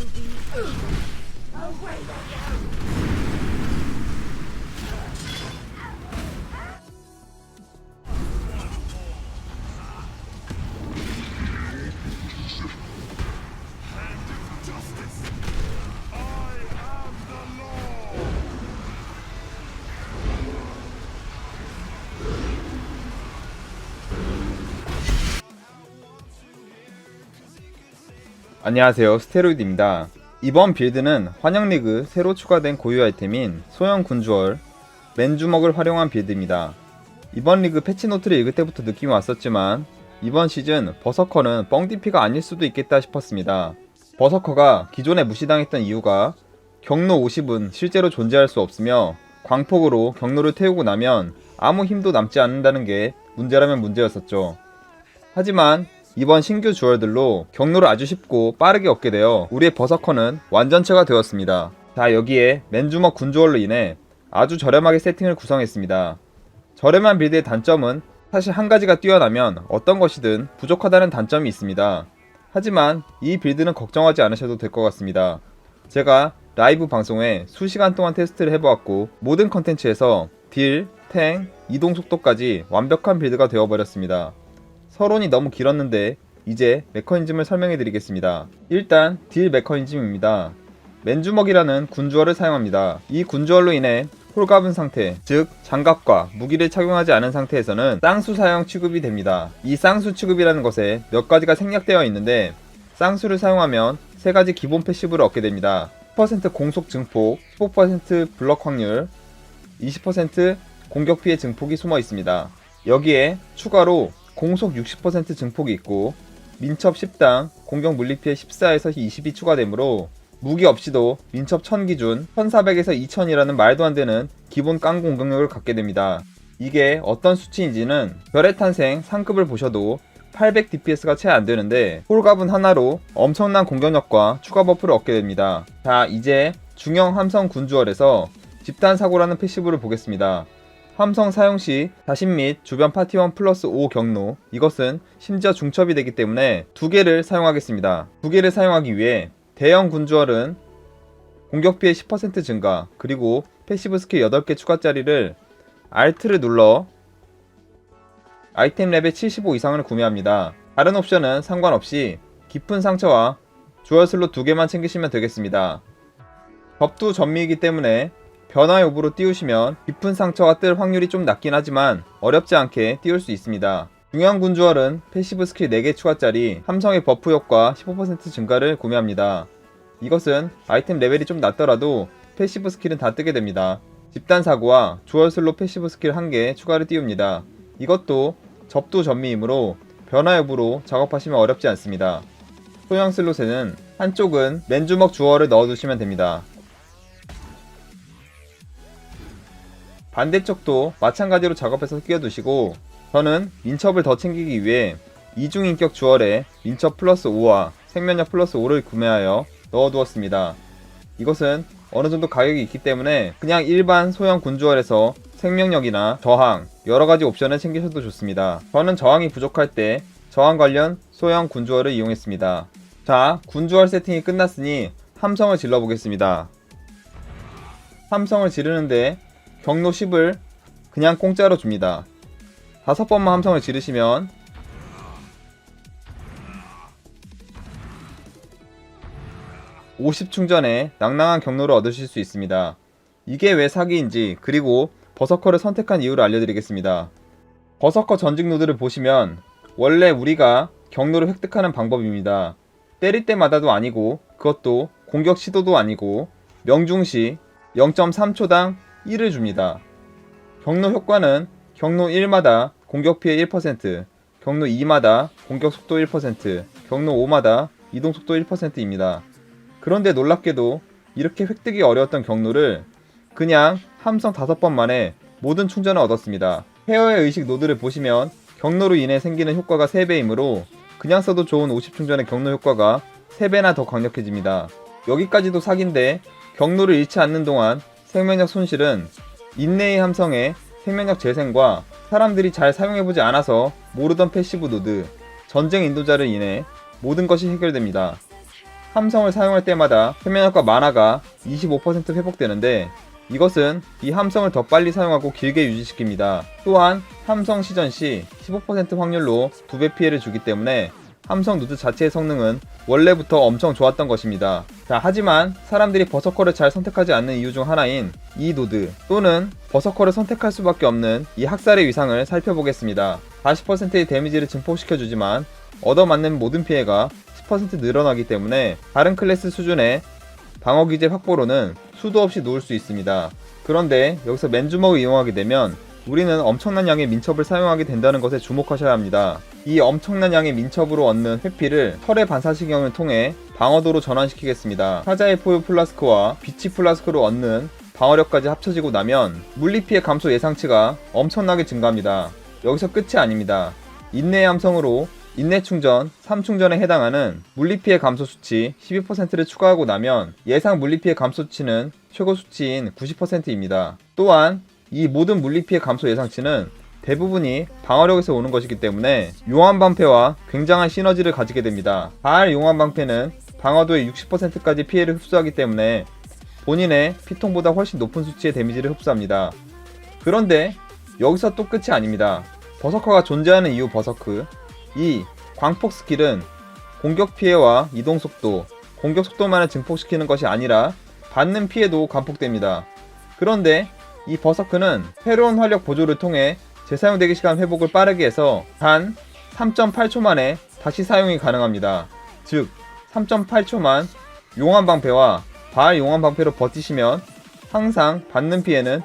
will be. Away they go. 안녕하세요. 스테로이드입니다. 이번 빌드는 환영리그 새로 추가된 고유 아이템인 소형 군주얼 맨주먹을 활용한 빌드입니다. 이번 리그 패치노트를 읽을 때부터 느낌이 왔었지만 이번 시즌 버서커는 뻥디피가 아닐 수도 있겠다 싶었습니다. 버서커가 기존에 무시당했던 이유가 경로 50은 실제로 존재할 수 없으며 광폭으로 경로를 태우고 나면 아무 힘도 남지 않는다는 게 문제라면 문제였었죠. 하지만 이번 신규 주얼들로 경로를 아주 쉽고 빠르게 얻게 되어 우리의 버서커는 완전체가 되었습니다. 자 여기에 맨주먹 군주얼로 인해 아주 저렴하게 세팅을 구성했습니다. 저렴한 빌드의 단점은 사실 한 가지가 뛰어나면 어떤 것이든 부족하다는 단점이 있습니다. 하지만 이 빌드는 걱정하지 않으셔도 될 것 같습니다. 제가 라이브 방송에 수시간 동안 테스트를 해보았고 모든 컨텐츠에서 딜, 탱, 이동 속도까지 완벽한 빌드가 되어버렸습니다. 서론이 너무 길었는데 이제 메커니즘을 설명해 드리겠습니다. 일단 딜 메커니즘입니다. 맨주먹이라는 군주얼을 사용합니다. 이 군주얼로 인해 홀갑은 상태, 즉 장갑과 무기를 착용하지 않은 상태에서는 쌍수 사용 취급이 됩니다. 이 쌍수 취급이라는 것에 몇 가지가 생략되어 있는데 쌍수를 사용하면 세 가지 기본 패시브를 얻게 됩니다. 10% 공속 증폭, 15% 블럭 확률, 20% 공격 피해 증폭이 숨어 있습니다. 여기에 추가로 공속 60% 증폭이 있고 민첩 10당 공격 물리 피해 14에서 20이 추가되므로 무기 없이도 민첩 1000 기준 1400에서 2000이라는 말도 안 되는 기본 깡 공격력을 갖게 됩니다. 이게 어떤 수치인지는 별의 탄생 상급을 보셔도 800 DPS가 채 안 되는데 홀갑은 하나로 엄청난 공격력과 추가 버프를 얻게 됩니다. 자 이제 중형 함성 군주얼에서 집단 사고라는 패시브를 보겠습니다. 함성 사용 시 자신 및 주변 파티원 플러스 5 경로 이것은 심지어 중첩이 되기 때문에 두 개를 사용하겠습니다. 두 개를 사용하기 위해 대형 군주얼은 공격 피해 10% 증가 그리고 패시브 스킬 8개 추가짜리를 Alt를 눌러 아이템 레벨 75 이상을 구매합니다. 다른 옵션은 상관없이 깊은 상처와 주얼 슬롯 두 개만 챙기시면 되겠습니다. 법도 전미이기 때문에 변화 여부로 띄우시면 깊은 상처가 뜰 확률이 좀 낮긴 하지만 어렵지 않게 띄울 수 있습니다. 중형 군주얼은 패시브 스킬 4개 추가짜리 함성의 버프 효과 15% 증가를 구매합니다. 이것은 아이템 레벨이 좀 낮더라도 패시브 스킬은 다 뜨게 됩니다. 집단 사고와 주얼 슬롯 패시브 스킬 1개 추가를 띄웁니다. 이것도 접두 전미이므로 변화 여부로 작업하시면 어렵지 않습니다. 소형 슬롯에는 한쪽은 맨주먹 주얼을 넣어두시면 됩니다. 반대쪽도 마찬가지로 작업해서 끼워두시고 저는 민첩을 더 챙기기 위해 이중인격 주얼에 민첩 플러스 5와 생명력 플러스 5를 구매하여 넣어두었습니다. 이것은 어느 정도 가격이 있기 때문에 그냥 일반 소형 군주얼에서 생명력이나 저항 여러가지 옵션을 챙기셔도 좋습니다. 저는 저항이 부족할 때 저항 관련 소형 군주얼을 이용했습니다. 자 군주얼 세팅이 끝났으니 함성을 질러 보겠습니다. 함성을 지르는데 경로 10을 그냥 공짜로 줍니다. 다섯 번만 함성을 지르시면 (50) 충전에 낭낭한 경로를 얻으실 수 있습니다. 이게 왜 사기인지 그리고 버서커를 선택한 이유를 알려드리겠습니다. 버서커 전직 노드를 보시면 원래 우리가 경로를 획득하는 방법입니다. 때릴 때마다도 아니고 그것도 공격 시도도 아니고 명중시 0.3초당 1을 줍니다. 경로 효과는 경로 1마다 공격 피해 1%, 경로 2마다 공격 속도 1%, 경로 5마다 이동 속도 1%입니다. 그런데 놀랍게도 이렇게 획득이 어려웠던 경로를 그냥 함성 5번 만에 모든 충전을 얻었습니다. 헤어의 의식 노드를 보시면 경로로 인해 생기는 효과가 3배이므로 그냥 써도 좋은 50 충전의 경로 효과가 3배나 더 강력해집니다. 여기까지도 사기인데 경로를 잃지 않는 동안 생명력 손실은 인내의 함성의 생명력 재생과 사람들이 잘 사용해보지 않아서 모르던 패시브 노드, 전쟁 인도자를 인해 모든 것이 해결됩니다. 함성을 사용할 때마다 생명력과 만화가 25% 회복되는데 이것은 이 함성을 더 빨리 사용하고 길게 유지시킵니다. 또한 함성 시전 시 15% 확률로 2배 피해를 주기 때문에 함성 누드 자체의 성능은 원래부터 엄청 좋았던 것입니다. 자, 하지만 사람들이 버서커를 잘 선택하지 않는 이유 중 하나인 이 노드 또는 버서커를 선택할 수밖에 없는 이 학살의 위상을 살펴보겠습니다. 40%의 데미지를 증폭시켜주지만 얻어맞는 모든 피해가 10% 늘어나기 때문에 다른 클래스 수준의 방어 기제 확보로는 수도 없이 놓을 수 있습니다. 그런데 여기서 맨주먹을 이용하게 되면 우리는 엄청난 양의 민첩을 사용하게 된다는 것에 주목하셔야 합니다. 이 엄청난 양의 민첩으로 얻는 회피를 털의 반사시경을 통해 방어도로 전환시키겠습니다. 사자의 포유 플라스크와 비치 플라스크로 얻는 방어력까지 합쳐지고 나면 물리피해 감소 예상치가 엄청나게 증가합니다. 여기서 끝이 아닙니다. 인내 함성으로 인내 충전, 3충전에 해당하는 물리피해 감소 수치 12%를 추가하고 나면 예상 물리피해 감소 수치는 최고 수치인 90%입니다. 또한 이 모든 물리피해 감소 예상치는 대부분이 방어력에서 오는 것이기 때문에 용암 방패와 굉장한 시너지를 가지게 됩니다. 발 용암 방패는 방어도의 60%까지 피해를 흡수하기 때문에 본인의 피통보다 훨씬 높은 수치의 데미지를 흡수합니다. 그런데 여기서 또 끝이 아닙니다. 버서커가 존재하는 이유 버서크 이 광폭 스킬은 공격 피해와 이동 속도, 공격 속도만을 증폭시키는 것이 아니라 받는 피해도 감폭됩니다. 그런데 이 버서크는 새로운 활력 보조를 통해 재사용 대기 시간 회복을 빠르게 해서 단 3.8초 만에 다시 사용이 가능합니다. 즉 3.8초만 용암 방패와 발 용암 방패로 버티시면 항상 받는 피해는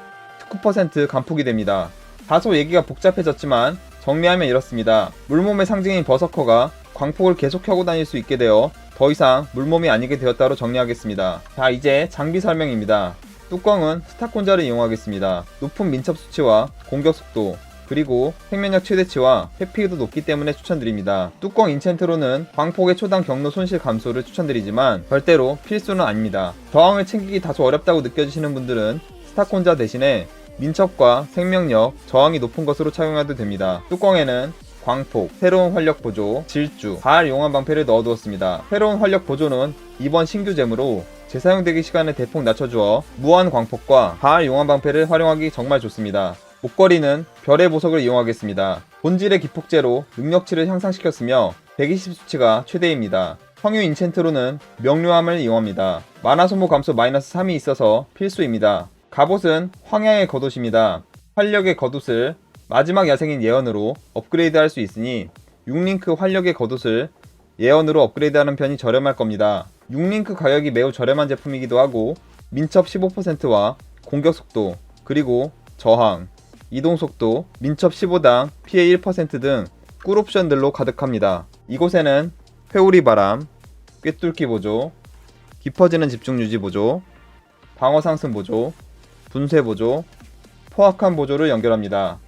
19% 감폭이 됩니다. 다소 얘기가 복잡해졌지만 정리하면 이렇습니다. 물몸의 상징인 버서커가 광폭을 계속 켜고 다닐 수 있게 되어 더 이상 물몸이 아니게 되었다로 정리하겠습니다. 자 이제 장비 설명입니다. 뚜껑은 스타콘자를 이용하겠습니다. 높은 민첩 수치와 공격 속도 그리고 생명력 최대치와 회피도 높기 때문에 추천드립니다. 뚜껑 인챈트로는 광폭의 초당 경로 손실 감소를 추천드리지만 절대로 필수는 아닙니다. 저항을 챙기기 다소 어렵다고 느껴지시는 분들은 스타콘자 대신에 민첩과 생명력, 저항이 높은 것으로 착용해도 됩니다. 뚜껑에는 광폭, 새로운 활력 보조, 질주, 발 용암 방패를 넣어두었습니다. 새로운 활력 보조는 이번 신규 잼으로 재사용되기 시간을 대폭 낮춰주어 무한 광폭과 발 용암 방패를 활용하기 정말 좋습니다. 목걸이는 별의 보석을 이용하겠습니다. 본질의 기폭제로 능력치를 향상시켰으며 120 수치가 최대입니다. 성유 인챈트로는 명료함을 이용합니다. 만화 소모 감소 마이너스 3이 있어서 필수입니다. 갑옷은 황야의 겉옷입니다. 활력의 겉옷을 마지막 야생인 예언으로 업그레이드 할 수 있으니 6링크 활력의 겉옷을 예언으로 업그레이드하는 편이 저렴할 겁니다. 6링크 가격이 매우 저렴한 제품이기도 하고 민첩 15%와 공격 속도 그리고 저항, 이동 속도, 민첩 15당 피해 1%등 꿀 옵션들로 가득합니다. 이곳에는 회오리 바람, 꿰뚫기 보조, 깊어지는 집중 유지 보조, 방어 상승 보조, 분쇄 보조, 포악한 보조를 연결합니다.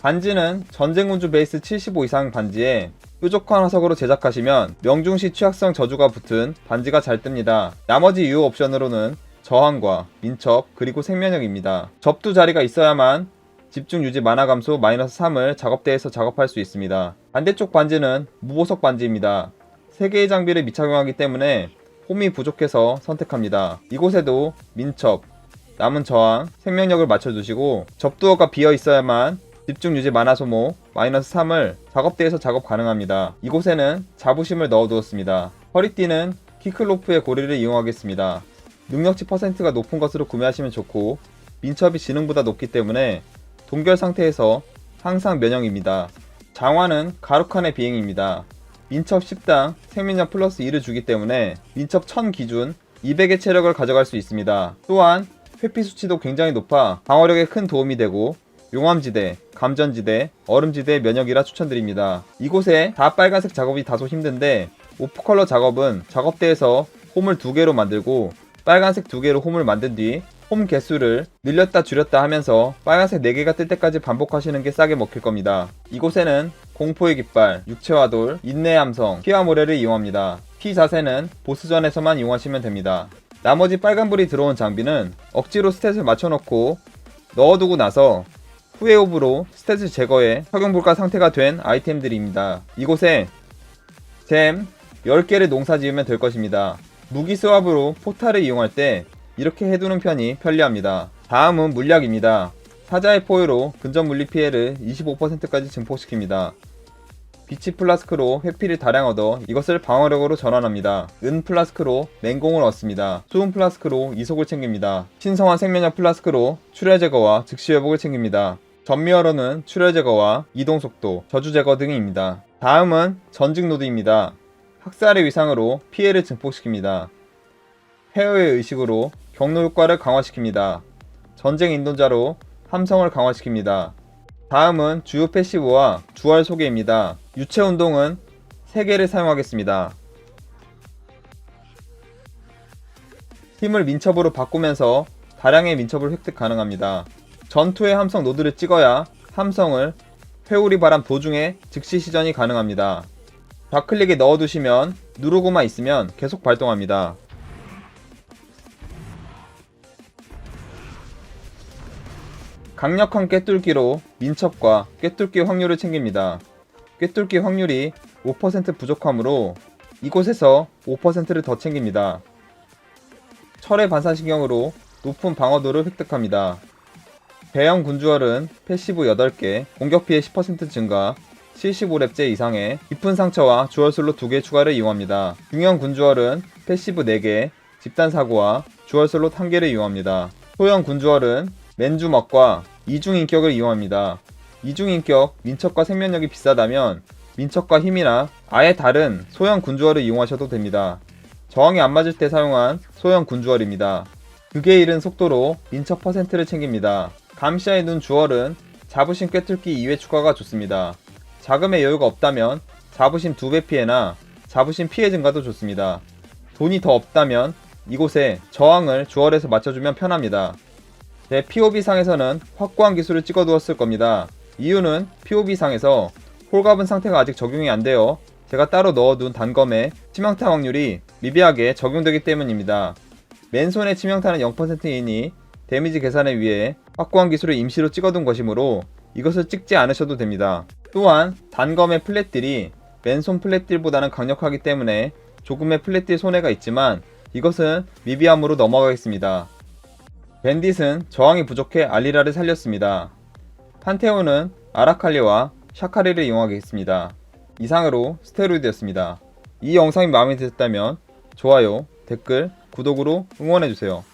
반지는 전쟁군주 베이스 75 이상 반지에 뾰족한 화석으로 제작하시면 명중시 취약성 저주가 붙은 반지가 잘 뜹니다. 나머지 유효 옵션으로는 저항과 민첩 그리고 생면역입니다. 접두 자리가 있어야만 집중 유지 만화 감소 마이너스 3을 작업대에서 작업할 수 있습니다. 반대쪽 반지는 무보석 반지입니다. 3개의 장비를 미착용하기 때문에 홈이 부족해서 선택합니다. 이곳에도 민첩, 남은 저항, 생명력을 맞춰두시고 접두어가 비어 있어야만 집중 유지 만화 소모 마이너스 3을 작업대에서 작업 가능합니다. 이곳에는 자부심을 넣어두었습니다. 허리띠는 키클로프의 고리를 이용하겠습니다. 능력치 퍼센트가 높은 것으로 구매하시면 좋고 민첩이 지능보다 높기 때문에 동결 상태에서 항상 면역입니다. 장화는 가루칸의 비행입니다. 민첩 10당 생명력 플러스 2를 주기 때문에 민첩 1000 기준 200의 체력을 가져갈 수 있습니다. 또한 회피 수치도 굉장히 높아 방어력에 큰 도움이 되고 용암지대, 감전지대, 얼음지대 면역이라 추천드립니다. 이곳에 다 빨간색 작업이 다소 힘든데 오프컬러 작업은 작업대에서 홈을 두 개로 만들고 빨간색 두 개로 홈을 만든 뒤 홈 개수를 늘렸다 줄였다 하면서 빨간색 4개가 뜰 때까지 반복하시는 게 싸게 먹힐 겁니다. 이곳에는 공포의 깃발, 육체화 돌, 인내 함성, 피와 모래를 이용합니다. 피 자세는 보스전에서만 이용하시면 됩니다. 나머지 빨간불이 들어온 장비는 억지로 스탯을 맞춰놓고 넣어두고 나서 후에 오브로 스탯을 제거해 적용불가 상태가 된 아이템들입니다. 이곳에 잼 10개를 농사 지으면 될 것입니다. 무기 스왑으로 포탈을 이용할 때 이렇게 해두는 편이 편리합니다. 다음은 물약입니다. 사자의 포효로 근접 물리 피해를 25%까지 증폭시킵니다. 비치 플라스크로 회피를 다량 얻어 이것을 방어력으로 전환합니다. 은 플라스크로 맹공을 얻습니다. 수은 플라스크로 이속을 챙깁니다. 신성한 생명력 플라스크로 출혈 제거와 즉시 회복을 챙깁니다. 전미어로는 출혈 제거와 이동 속도, 저주 제거 등입니다. 다음은 전직 노드입니다. 학살의 위상으로 피해를 증폭시킵니다. 폐허의 의식으로 경로 효과를 강화시킵니다. 전쟁 인도자로 함성을 강화시킵니다. 다음은 주요 패시브와 주얼 소개입니다. 유체 운동은 3개를 사용하겠습니다. 힘을 민첩으로 바꾸면서 다량의 민첩을 획득 가능합니다. 전투의 함성 노드를 찍어야 함성을 회오리 바람 도중에 즉시 시전이 가능합니다. 좌클릭에 넣어두시면 누르고만 있으면 계속 발동합니다. 강력한 꿰뚫기로 민첩과 꿰뚫기 확률을 챙깁니다. 꿰뚫기 확률이 5% 부족하므로 이곳에서 5%를 더 챙깁니다. 철의 반사신경으로 높은 방어도를 획득합니다. 배영 군주얼은 패시브 8개, 공격 피해 10% 증가, 75렙제 이상의 깊은 상처와 주얼슬로 2개 추가를 이용합니다. 중형 군주얼은 패시브 4개, 집단 사고와 주얼슬로 1개를 이용합니다. 소형 군주얼은 맨주먹과 이중인격을 이용합니다. 이중인격 민첩과 생명력이 비싸다면 민첩과 힘이나 아예 다른 소형 군주얼을 이용하셔도 됩니다. 저항이 안 맞을 때 사용한 소형 군주얼입니다. 극에 이른 속도로 민첩 퍼센트를 챙깁니다. 감시아의 눈 주얼은 자부심 꿰뚫기 2회 추가가 좋습니다. 자금의 여유가 없다면 자부심 2배 피해나 자부심 피해 증가도 좋습니다. 돈이 더 없다면 이곳에 저항을 주얼에서 맞춰주면 편합니다. 제 POB상에서는 확고한 기술을 찍어두었을 겁니다. 이유는 POB상에서 홀갑은 상태가 아직 적용이 안 되어 제가 따로 넣어둔 단검에 치명타 확률이 미비하게 적용되기 때문입니다. 맨손의 치명타는 0%이니 데미지 계산을 위해 확고한 기술을 임시로 찍어둔 것이므로 이것을 찍지 않으셔도 됩니다. 또한 단검의 플랫딜이 맨손 플랫딜보다는 강력하기 때문에 조금의 플랫딜 손해가 있지만 이것은 미비함으로 넘어가겠습니다. 밴딧은 저항이 부족해 알리라를 살렸습니다. 판테온은 아라칼리와 샤카리를 이용하겠습니다. 이상으로 스테로이드였습니다. 이 영상이 마음에 드셨다면 좋아요, 댓글, 구독으로 응원해주세요.